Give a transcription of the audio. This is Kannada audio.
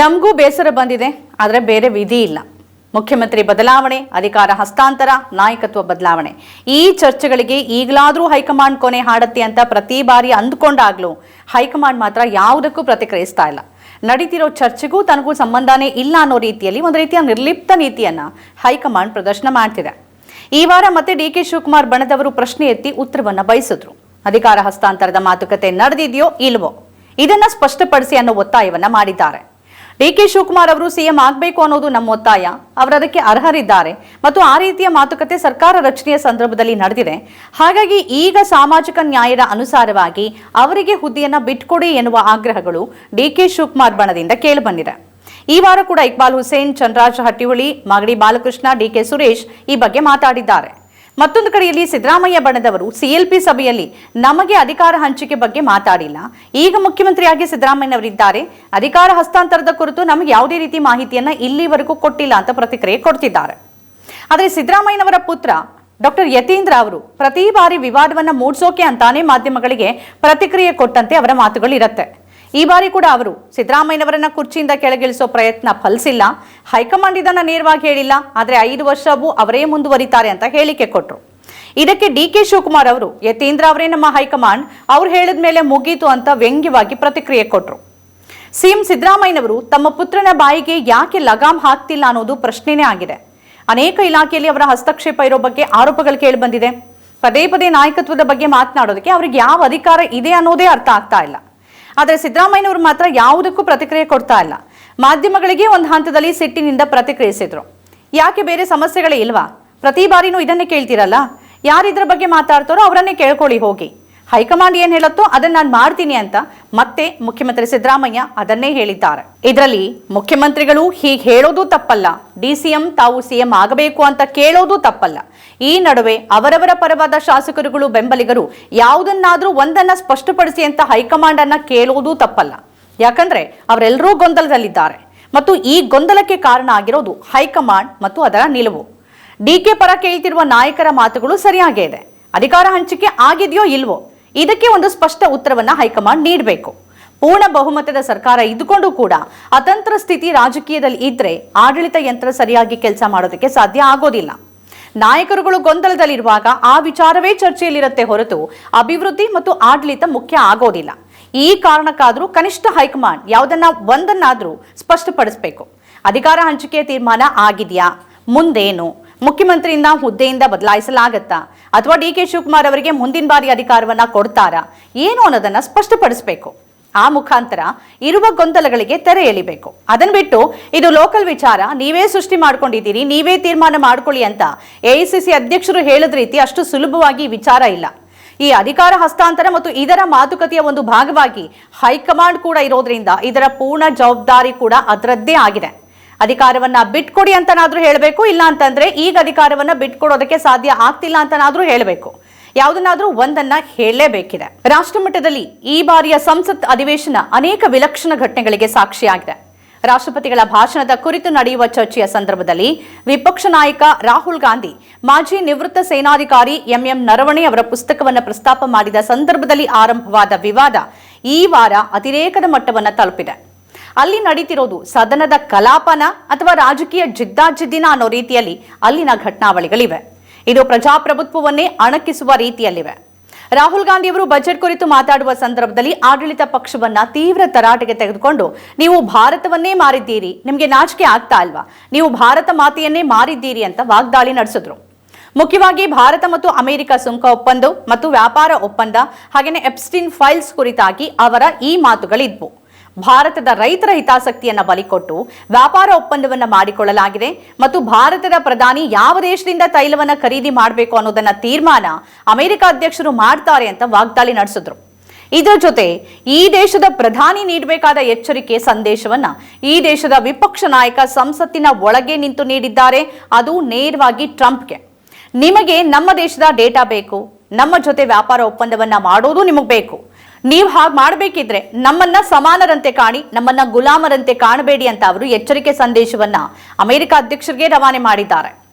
ನಮಗೂ ಬೇಸರ ಬಂದಿದೆ, ಆದರೆ ಬೇರೆ ವಿಧಿ ಇಲ್ಲ. ಮುಖ್ಯಮಂತ್ರಿ ಬದಲಾವಣೆ, ಅಧಿಕಾರ ಹಸ್ತಾಂತರ, ನಾಯಕತ್ವ ಬದಲಾವಣೆ. ಈ ಚರ್ಚೆಗಳಿಗೆ ಈಗಲಾದರೂ ಹೈಕಮಾಂಡ್ ಕೊನೆ ಹಾಡತ್ತೆ ಅಂತ ಪ್ರತಿ ಬಾರಿ ಅಂದ್ಕೊಂಡಾಗ್ಲೂ ಹೈಕಮಾಂಡ್ ಮಾತ್ರ ಯಾವುದಕ್ಕೂ ಪ್ರತಿಕ್ರಿಯಿಸ್ತಾ ಇಲ್ಲ. ನಡೀತಿರೋ ಚರ್ಚೆಗೂ ತನಗೂ ಸಂಬಂಧನೇ ಇಲ್ಲ ಅನ್ನೋ ರೀತಿಯಲ್ಲಿ ಒಂದು ರೀತಿಯ ನಿರ್ಲಿಪ್ತ ನೀತಿಯನ್ನು ಹೈಕಮಾಂಡ್ ಪ್ರದರ್ಶನ ಮಾಡ್ತಿದೆ. ಈ ವಾರ ಮತ್ತೆ ಡಿ ಕೆ ಶಿವಕುಮಾರ್ ಬಣದವರು ಪ್ರಶ್ನೆ ಎತ್ತಿ ಉತ್ತರವನ್ನು ಬಯಸಿದ್ರು. ಅಧಿಕಾರ ಹಸ್ತಾಂತರದ ಮಾತುಕತೆ ನಡೆದಿದೆಯೋ ಇಲ್ವೋ? ಇದನ್ನ ಸ್ಪಷ್ಟಪಡಿಸಿ ಅನ್ನೋ ಒತ್ತಾಯವನ್ನ ಮಾಡಿದ್ದಾರೆ. ಡಿ ಕೆ ಶಿವಕುಮಾರ್ ಅವರು ಸಿಎಂ ಆಗಬೇಕು ಅನ್ನೋದು ನಮ್ಮ ಒತ್ತಾಯ. ಅವರು ಅದಕ್ಕೆ ಅರ್ಹರಿದ್ದಾರೆ. ಮತ್ತು ಆ ರೀತಿಯ ಮಾತುಕತೆ ಸರ್ಕಾರ ರಚನೆಯ ಸಂದರ್ಭದಲ್ಲಿ ನಡೆದಿದೆ. ಹಾಗಾಗಿ ಈಗ ಸಾಮಾಜಿಕ ನ್ಯಾಯದ ಅನುಸಾರವಾಗಿ ಅವರಿಗೆ ಹುದ್ದೆಯನ್ನ ಬಿಟ್ಕೊಡಿ ಎನ್ನುವ ಆಗ್ರಹಗಳು ಡಿ ಕೆ ಶಿವಕುಮಾರ್ ಬಣದಿಂದ ಕೇಳಿಬಂದಿದೆ. ಈ ವಾರ ಕೂಡ ಇಕ್ಬಾಲ್ ಹುಸೇನ್, ಚಂದ್ರಾಜ್ ಹಟ್ಟಿಹುಳಿ, ಮಾಗಡಿ ಬಾಲಕೃಷ್ಣ, ಡಿ ಕೆ ಸುರೇಶ್ ಈ ಬಗ್ಗೆ ಮಾತಾಡಿದ್ದಾರೆ. ಮತ್ತೊಂದು ಕಡೆಯಲ್ಲಿ ಸಿದ್ದರಾಮಯ್ಯ ಬಣದವರು ಸಿಎಲ್ಪಿ ಸಭೆಯಲ್ಲಿ ನಮಗೆ ಅಧಿಕಾರ ಹಂಚಿಕೆ ಬಗ್ಗೆ ಮಾತಾಡಿಲ್ಲ. ಈಗ ಮುಖ್ಯಮಂತ್ರಿಯಾಗಿ ಸಿದ್ದರಾಮಯ್ಯನವರಿದ್ದಾರೆ. ಅಧಿಕಾರ ಹಸ್ತಾಂತರದ ಕುರಿತು ನಮಗೆ ಯಾವುದೇ ರೀತಿ ಮಾಹಿತಿಯನ್ನ ಇಲ್ಲಿವರೆಗೂ ಕೊಟ್ಟಿಲ್ಲ ಅಂತ ಪ್ರತಿಕ್ರಿಯೆ ಕೊಡ್ತಿದ್ದಾರೆ. ಆದರೆ ಸಿದ್ದರಾಮಯ್ಯನವರ ಪುತ್ರ ಡಾಕ್ಟರ್ ಯತೀಂದ್ರ ಅವರು ಪ್ರತಿ ಬಾರಿ ವಿವಾದವನ್ನ ಮೂಡಿಸೋಕೆ ಅಂತಾನೆ ಮಾಧ್ಯಮಗಳಿಗೆ ಪ್ರತಿಕ್ರಿಯೆ ಕೊಟ್ಟಂತೆ ಅವರ ಮಾತುಗಳು ಇರುತ್ತೆ ಈ ಬಾರಿ ಕೂಡ ಅವರು ಸಿದ್ದರಾಮಯ್ಯನವರನ್ನ ಕುರ್ಚಿಯಿಂದ ಕೆಳಗಿಳಿಸೋ ಪ್ರಯತ್ನ ಫಲಿಸಿಲ್ಲ. ಹೈಕಮಾಂಡ್ ಇದನ್ನ ನೇರವಾಗಿ ಹೇಳಿಲ್ಲ, ಆದರೆ ಐದು ವರ್ಷವೂ ಅವರೇ ಮುಂದುವರಿತಾರೆ ಅಂತ ಹೇಳಿಕೆ ಕೊಟ್ಟರು ಇದಕ್ಕೆ ಡಿ ಕೆ ಶಿವಕುಮಾರ್ ಅವರು, ಯತೀಂದ್ರ ಅವರೇ ನಮ್ಮ ಹೈಕಮಾಂಡ್, ಅವ್ರು ಹೇಳಿದ ಮೇಲೆ ಮುಗೀತು ಅಂತ ವ್ಯಂಗ್ಯವಾಗಿ ಪ್ರತಿಕ್ರಿಯೆ ಕೊಟ್ಟರು ಸಿಎಂ ಸಿದ್ದರಾಮಯ್ಯನವರು ತಮ್ಮ ಪುತ್ರನ ಬಾಯಿಗೆ ಯಾಕೆ ಲಗಾಮ್ ಹಾಕ್ತಿಲ್ಲ ಅನ್ನೋದು ಪ್ರಶ್ನೆನೇ ಆಗಿದೆ. ಅನೇಕ ಇಲಾಖೆಯಲ್ಲಿ ಅವರ ಹಸ್ತಕ್ಷೇಪ ಇರೋ ಬಗ್ಗೆ ಆರೋಪಗಳು ಕೇಳಿಬಂದಿದೆ ಪದೇ ಪದೇ ನಾಯಕತ್ವದ ಬಗ್ಗೆ ಮಾತನಾಡೋದಕ್ಕೆ ಅವ್ರಿಗೆ ಯಾವ ಅಧಿಕಾರ ಇದೆ ಅನ್ನೋದೇ ಅರ್ಥ ಆಗ್ತಾ ಇಲ್ಲ. ಆದರೆ ಸಿದ್ದರಾಮಯ್ಯನವರು ಮಾತ್ರ ಯಾವುದಕ್ಕೂ ಪ್ರತಿಕ್ರಿಯೆ ಕೊಡ್ತಾ ಇಲ್ಲ. ಮಾಧ್ಯಮಗಳಿಗೆ ಒಂದು ಹಂತದಲ್ಲಿ ಸಿಟ್ಟಿನಿಂದ ಪ್ರತಿಕ್ರಿಯಿಸಿದ್ರು. ಯಾಕೆ ಬೇರೆ ಸಮಸ್ಯೆಗಳೇ ಇಲ್ವಾ? ಪ್ರತಿ ಬಾರಿನೂ ಇದನ್ನೇ ಕೇಳ್ತೀರಲ್ಲ? ಯಾರಿದ್ರ ಬಗ್ಗೆ ಮಾತಾಡ್ತಾರೋ ಅವರನ್ನೇ ಕೇಳ್ಕೊಳ್ಳಿ ಹೋಗಿ. ಹೈಕಮಾಂಡ್ ಏನ್ ಹೇಳುತ್ತೋ ಅದನ್ನ ನಾನು ಮಾಡ್ತೀನಿ ಅಂತ ಮತ್ತೆ ಮುಖ್ಯಮಂತ್ರಿ ಸಿದ್ದರಾಮಯ್ಯ ಅದನ್ನೇ ಹೇಳಿದ್ದಾರೆ. ಇದರಲ್ಲಿ ಮುಖ್ಯಮಂತ್ರಿಗಳು ಹೀಗೆ ಹೇಳೋದು ತಪ್ಪಲ್ಲ ಡಿಸಿಎಂ ತಾವು ಸಿಎಂ ಆಗಬೇಕು ಅಂತ ಕೇಳೋದು ತಪ್ಪಲ್ಲ. ಈ ನಡುವೆ ಅವರವರ ಪರವಾದ ಶಾಸಕರುಗಳು, ಬೆಂಬಲಿಗರು ಯಾವುದನ್ನಾದ್ರೂ ಒಂದನ್ನ ಸ್ಪಷ್ಟಪಡಿಸಿ ಅಂತ ಹೈಕಮಾಂಡ್ ಅನ್ನ ಕೇಳೋದು ತಪ್ಪಲ್ಲ. ಯಾಕಂದ್ರೆ ಅವರೆಲ್ಲರೂ ಗೊಂದಲದಲ್ಲಿದ್ದಾರೆ. ಮತ್ತು ಈ ಗೊಂದಲಕ್ಕೆ ಕಾರಣ ಆಗಿರೋದು ಹೈಕಮಾಂಡ್ ಮತ್ತು ಅದರ ನಿಲುವು. ಡಿಕೆ ಪರ ಕೇಳ್ತಿರುವ ನಾಯಕರ ಮಾತುಗಳು ಸರಿಯಾಗೇ ಇದೆ. ಅಧಿಕಾರ ಹಂಚಿಕೆ ಆಗಿದೆಯೋ ಇಲ್ವೋ ಇದಕ್ಕೆ ಒಂದು ಸ್ಪಷ್ಟ ಉತ್ತರವನ್ನ ಹೈಕಮಾಂಡ್ ನೀಡಬೇಕು. ಪೂರ್ಣ ಬಹುಮತದ ಸರ್ಕಾರ ಇದ್ದುಕೊಂಡು ಕೂಡ ಅತಂತ್ರ ಸ್ಥಿತಿ ರಾಜಕೀಯದಲ್ಲಿ ಇದ್ರೆ ಆಡಳಿತ ಯಂತ್ರ ಸರಿಯಾಗಿ ಕೆಲಸ ಮಾಡೋದಕ್ಕೆ ಸಾಧ್ಯ ಆಗೋದಿಲ್ಲ. ನಾಯಕರುಗಳು ಗೊಂದಲದಲ್ಲಿರುವಾಗ ಆ ವಿಚಾರವೇ ಚರ್ಚೆಯಲ್ಲಿರುತ್ತೆ ಹೊರತು ಅಭಿವೃದ್ಧಿ ಮತ್ತು ಆಡಳಿತ ಮುಖ್ಯ ಆಗೋದಿಲ್ಲ. ಈ ಕಾರಣಕ್ಕಾದರೂ ಕನಿಷ್ಠ ಹೈಕಮಾಂಡ್ ಯಾವುದನ್ನ ಒಂದನ್ನಾದರೂ ಸ್ಪಷ್ಟಪಡಿಸಬೇಕು. ಅಧಿಕಾರ ಹಂಚಿಕೆಯ ತೀರ್ಮಾನ ಆಗಿದೆಯಾ? ಮುಂದೇನು? ಮುಖ್ಯಮಂತ್ರಿಯಿಂದ ಹುದ್ದೆಯಿಂದ ಬದಲಾಯಿಸಲಾಗತ್ತಾ? ಅಥವಾ ಡಿ ಕೆ ಶಿವಕುಮಾರ್ ಅವರಿಗೆ ಮುಂದಿನ ಬಾರಿ ಅಧಿಕಾರವನ್ನ ಕೊಡ್ತಾರಾ? ಏನು ಅನ್ನೋದನ್ನ ಸ್ಪಷ್ಟಪಡಿಸಬೇಕು. ಆ ಮುಖಾಂತರ ಇರುವ ಗೊಂದಲಗಳಿಗೆ ತೆರೆ ಎಳಿಬೇಕು. ಅದನ್ನ ಬಿಟ್ಟು ಇದು ಲೋಕಲ್ ವಿಚಾರ, ನೀವೇ ಸೃಷ್ಟಿ ಮಾಡ್ಕೊಂಡಿದ್ದೀರಿ, ನೀವೇ ತೀರ್ಮಾನ ಮಾಡ್ಕೊಳ್ಳಿ ಅಂತ ಎಐಸಿಸಿ ಅಧ್ಯಕ್ಷರು ಹೇಳಿದ ರೀತಿ ಅಷ್ಟು ಸುಲಭವಾಗಿ ವಿಚಾರ ಇಲ್ಲ. ಈ ಅಧಿಕಾರ ಹಸ್ತಾಂತರ ಮತ್ತು ಇದರ ಮಾತುಕತೆಯ ಒಂದು ಭಾಗವಾಗಿ ಹೈಕಮಾಂಡ್ ಕೂಡ ಇರೋದ್ರಿಂದ ಇದರ ಪೂರ್ಣ ಜವಾಬ್ದಾರಿ ಕೂಡ ಅದರದ್ದೇ ಆಗಿದೆ. ಅಧಿಕಾರವನ್ನ ಬಿಟ್ಕೊಡಿ ಅಂತನಾದ್ರೂ ಹೇಳಬೇಕು ಇಲ್ಲ ಅಂತಂದ್ರೆ ಈಗ ಅಧಿಕಾರವನ್ನ ಬಿಟ್ಕೊಡೋದಕ್ಕೆ ಸಾಧ್ಯ ಆಗ್ತಿಲ್ಲ ಅಂತನಾದ್ರೂ ಹೇಳಬೇಕು. ಯಾವುದನ್ನಾದ್ರೂ ಒಂದನ್ನ ಹೇಳಲೇಬೇಕಿದೆ. ರಾಷ್ಟ್ರ ಮಟ್ಟದಲ್ಲಿ ಈ ಬಾರಿಯ ಸಂಸತ್ ಅಧಿವೇಶನ ಅನೇಕ ವಿಲಕ್ಷಣ ಘಟನೆಗಳಿಗೆ ಸಾಕ್ಷಿಯಾಗಿದೆ. ರಾಷ್ಟ್ರಪತಿಗಳ ಭಾಷಣದ ಕುರಿತು ನಡೆಯುವ ಚರ್ಚೆಯ ಸಂದರ್ಭದಲ್ಲಿ ವಿಪಕ್ಷ ನಾಯಕ ರಾಹುಲ್ ಗಾಂಧಿ, ಮಾಜಿ ನಿವೃತ್ತ ಸೇನಾಧಿಕಾರಿ ಎಂಎಂ ನರವಣೆ ಅವರ ಪುಸ್ತಕವನ್ನು ಪ್ರಸ್ತಾಪ ಮಾಡಿದ ಸಂದರ್ಭದಲ್ಲಿ ಆರಂಭವಾದ ವಿವಾದ ಈ ವಾರ ಅತಿರೇಕದ ಮಟ್ಟವನ್ನು ತಲುಪಿದೆ. ಅಲ್ಲಿ ನಡೀತಿರೋದು ಸದನದ ಕಲಾಪನ ಅಥವಾ ರಾಜಕೀಯ ಜಿದ್ದಾಜಿದ್ದಿನ ಅನ್ನೋ ರೀತಿಯಲ್ಲಿ ಅಲ್ಲಿನ ಘಟನಾವಳಿಗಳಿವೆ. ಇದು ಪ್ರಜಾಪ್ರಭುತ್ವವನ್ನೇ ಅಣಕಿಸುವ ರೀತಿಯಲ್ಲಿವೆ. ರಾಹುಲ್ ಗಾಂಧಿ ಅವರು ಬಜೆಟ್ ಕುರಿತು ಮಾತಾಡುವ ಸಂದರ್ಭದಲ್ಲಿ ಆಡಳಿತ ಪಕ್ಷವನ್ನ ತೀವ್ರ ತರಾಟೆಗೆ ತೆಗೆದುಕೊಂಡು, ನೀವು ಭಾರತವನ್ನೇ ಮಾರಿದ್ದೀರಿ, ನಿಮಗೆ ನಾಚಿಕೆ ಆಗ್ತಾ ಅಲ್ವಾ ನೀವು ಭಾರತ ಮಾತೆಯನ್ನೇ ಮಾರಿದ್ದೀರಿ ಅಂತ ವಾಗ್ದಾಳಿ ನಡೆಸಿದ್ರು. ಮುಖ್ಯವಾಗಿ ಭಾರತ ಮತ್ತು ಅಮೆರಿಕ ಸುಂಕ ಒಪ್ಪಂದ ಮತ್ತು ವ್ಯಾಪಾರ ಒಪ್ಪಂದ, ಹಾಗೆಯೇ ಎಪ್ಸ್ಟಿನ್ ಫೈಲ್ಸ್ ಕುರಿತಾಗಿ ಅವರ ಈ ಮಾತುಗಳಿದ್ವು. ಭಾರತದ ರೈತರ ಹಿತಾಸಕ್ತಿಯನ್ನ ಬಲಿಕೊಟ್ಟು ವ್ಯಾಪಾರ ಒಪ್ಪಂದವನ್ನ ಮಾಡಿಕೊಳ್ಳಲಾಗಿದೆ ಮತ್ತು ಭಾರತದ ಪ್ರಧಾನಿ ಯಾವ ದೇಶದಿಂದ ತೈಲವನ್ನ ಖರೀದಿ ಮಾಡಬೇಕು ಅನ್ನೋದನ್ನ ತೀರ್ಮಾನ ಅಮೆರಿಕ ಅಧ್ಯಕ್ಷರು ಮಾಡ್ತಾರೆ ಅಂತ ವಾಗ್ದಾಳಿ ನಡೆಸಿದ್ರು. ಇದರ ಜೊತೆ ಈ ದೇಶದ ಪ್ರಧಾನಿ ನೀಡಬೇಕಾದ ಎಚ್ಚರಿಕೆ ಸಂದೇಶವನ್ನ ಈ ದೇಶದ ವಿಪಕ್ಷ ನಾಯಕ ಸಂಸತ್ತಿನ ಒಳಗೆ ನಿಂತು ನೀಡಿದ್ದಾರೆ. ಅದು ನೇರವಾಗಿ ಟ್ರಂಪ್ಗೆ. ನಿಮಗೆ ನಮ್ಮ ದೇಶದ ಡೇಟಾ ಬೇಕು. ನಮ್ಮ ಜೊತೆ ವ್ಯಾಪಾರ ಒಪ್ಪಂದವನ್ನ ಮಾಡೋದು ನಿಮಗೆ ಬೇಕು. ನೀವು ಹಾಗೆ ಮಾಡಬೇಕಿದ್ರೆ ನಮ್ಮನ್ನ ಸಮಾನರಂತೆ ಕಾಣಿ, ನಮ್ಮನ್ನ ಗುಲಾಮರಂತೆ ಕಾಣಬೇಡಿ ಅಂತ ಅವರು ಎಚ್ಚರಿಕೆ ಸಂದೇಶವನ್ನ ಅಮೆರಿಕ ಅಧ್ಯಕ್ಷರಿಗೆ ರವಾನೆ ಮಾಡಿದ್ದಾರೆ.